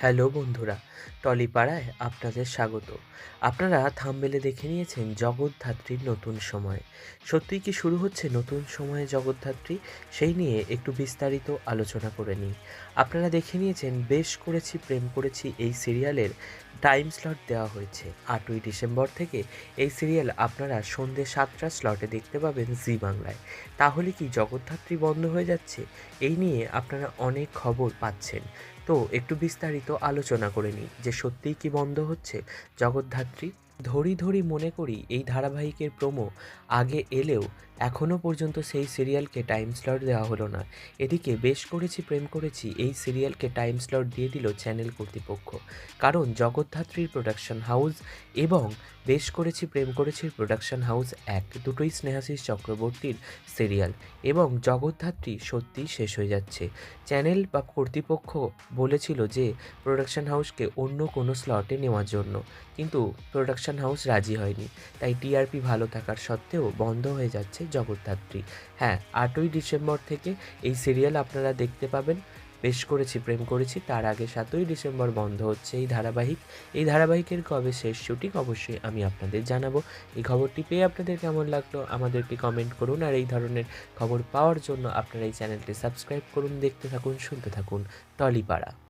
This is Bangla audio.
হ্যালো বন্ধুরা, টলিপাড়ায় আপনাদের স্বাগত। আপনারা থামবেলে দেখে নিয়েছেন জগৎধাত্রীর নতুন সময়। সত্যিই কি শুরু হচ্ছে নতুন সময়ে জগৎধাত্রী সেই নিয়ে একটু বিস্তারিত আলোচনা করে নিই। আপনারা দেখে নিয়েছেন, বেশ করেছি, প্রেম করেছি এই সিরিয়ালের টাইম স্লট দেওয়া হয়েছে। আটই ডিসেম্বর থেকে এই সিরিয়াল আপনারা সন্ধ্যে সাতটা স্লটে দেখতে পাবেন জি বাংলায়। তাহলে কি জগদ্ধাত্রী বন্ধ হয়ে যাচ্ছে? এই নিয়ে আপনারা অনেক খবর পাচ্ছেন। তো একটু বিস্তারিত আলোচনা করে নিই যে সত্যিই কি বন্ধ হচ্ছে? জগৎধাত্রী ধরি ধরি মনে করি এই ধারাবাহিকের প্রোমো আগে এলেও এখনও পর্যন্ত সেই সিরিয়ালকে টাইম স্লট দেওয়া হলো না। এদিকে বেশ করেছি, প্রেম করেছি, এই সিরিয়ালকে টাইম স্লট দিয়ে দিল চ্যানেল কর্তৃপক্ষ। কারণ জগদ্ধাত্রীর প্রোডাকশন হাউস এবং বেশ করেছি, প্রেম করেছির প্রোডাকশন হাউস এক, দুটোই স্নেহাশিস চক্রবর্তীর সিরিয়াল এবং জগদ্ধাত্রী সত্যিই শেষ হয়ে যাচ্ছে। চ্যানেল বা কর্তৃপক্ষ বলেছিল যে প্রোডাকশন হাউসকে অন্য কোনো স্লটে নেওয়ার জন্য। কিন্তু প্রোডাকশন হাউস রাজি হয়নি। তাই টিআরপি ভালো থাকার সত্ত্বেও বন্ধ হয়ে যাচ্ছে জগদ্ধাত্রী। হ্যাঁ আটই ডিসেম্বর থেকে এই সিরিয়াল আপনারা দেখতে পাবেন। বেশ করেছি, প্রেম করেছি। তার আগে সাতই ডিসেম্বর বন্ধ হচ্ছে এই ধারাবাহিক। এই ধারাবাহিকের কবে শেষ শুটিং অবশ্যই আমি আপনাদের জানাব। এই খবরটি পেয়ে আপনাদের কেমন লাগল আমাদেরকে কমেন্ট করুন। আর এই ধরনের খবর পাওয়ার জন্য আপনারা এই চ্যানেলটি সাবস্ক্রাইব করুন, দেখতে থাকুন, শুনতে থাকুন। টলিপাড়া।